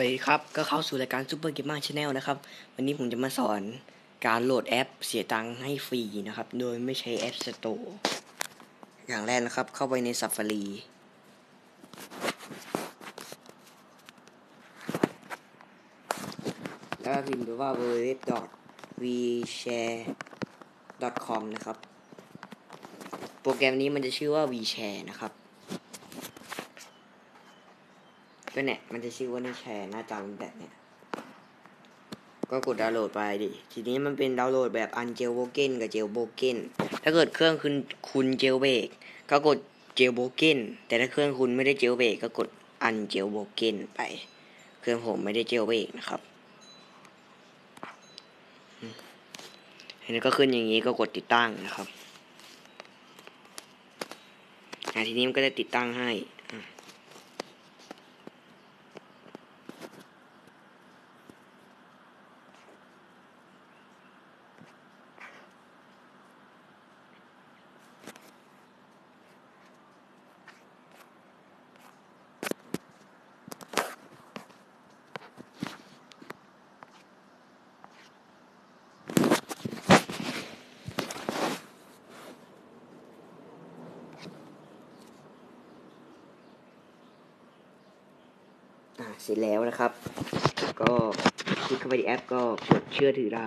วัสดีครับ ก็เข้าสู่รายการ Super Gamer Channel นะครับ วันนี้ผมจะมาสอนการโหลดแอปเสียตังค์ให้ฟรีนะครับ โดยไม่ใช้แอป Store อย่างแรกนะครับ เข้าไปใน Safari แล้วพิมพ์ไปว่า www.vshare.com นะครับ โปรแกรมนี้มันจะชื่อว่า vshare นะครับ ก็เนี่ย มันจะชื่อว่าในแชร์หน้าจอแบบเนี้ยก็กดดาวน์โหลดไปดิ ทีนี้มันเป็นดาวน์โหลดแบบอันเจลโบเกนกับเจลโบเกนถ้าเกิดเครื่องคุณคุณเจลเบรกก็กดเจลโบเกนแต่ถ้าเครื่องคุณไม่ได้เจลเบรกก็กดอันเจลโบเกนไป เครื่องผมไม่ได้เจลเบรกนะครับเห็นก็ขึ้นอย่างนี้ก็กดติดตั้งนะครับทีนี้มันก็จะติดตั้งให้ อ่าเสร็จแล้วนะครับ ก็คลิกเข้าไปในแอปก็กดเชื่อถือได้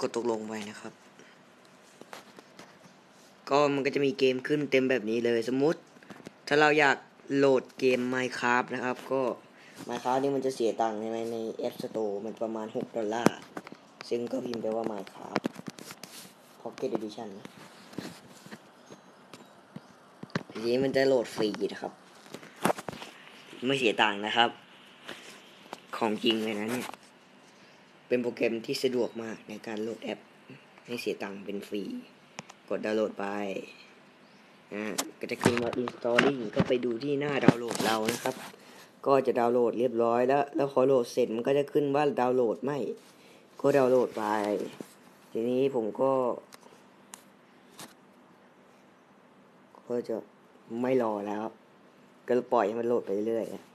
กดตกลงไปนะครับ ก็มันก็จะมีเกมขึ้นเต็มแบบนี้เลยสมมติ ถ้าเราอยากโหลดเกม Minecraft นะครับ ก็ Minecraft นี่มันจะเสียตังค์ใช่ไหมใน App Store มันประมาณ 6 ดอลลาร์ ซึ่งก็พิมพ์ไปว่า Minecraft Pocket Edition นะ ทีนี้มันจะโหลดฟรีนะครับ ไม่เสียตังค์นะครับ ของจริงเลยนะเนี่ย เป็นโปรแกรมที่สะดวกมากในการโหลดแอป ไม่เสียตังค์เป็นฟรี กดดาวน์โหลดไปอ่าก็จะขึ้นว่า installing ก็ไปดูที่หน้าดาวน์โหลดเรานะครับ ก็จะดาวน์โหลดเรียบร้อยแล้ว แล้วพอโหลดเสร็จมันก็จะขึ้นว่าดาวน์โหลดไม่ ก็ดาวน์โหลดไป ทีนี้ผมก็ก็จะ ไม่รอแล้ว ก็ปล่อยให้มันโหลดไปเรื่อยๆ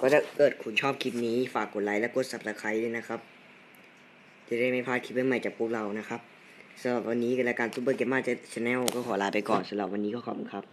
ก็ถ้าเกิดคุณชอบคลิปนี้ฝากกดไลค์และกด subscribe ด้วยนะครับ จะได้ไม่พลาดคลิปใหม่ๆจากพวกเรานะครับสำหรับวันนี้กับรายการซูเปอร์เกมมาร์ชแนลก็ขอลาไปก่อนสำหรับวันนี้ก็ขอบคุณครับ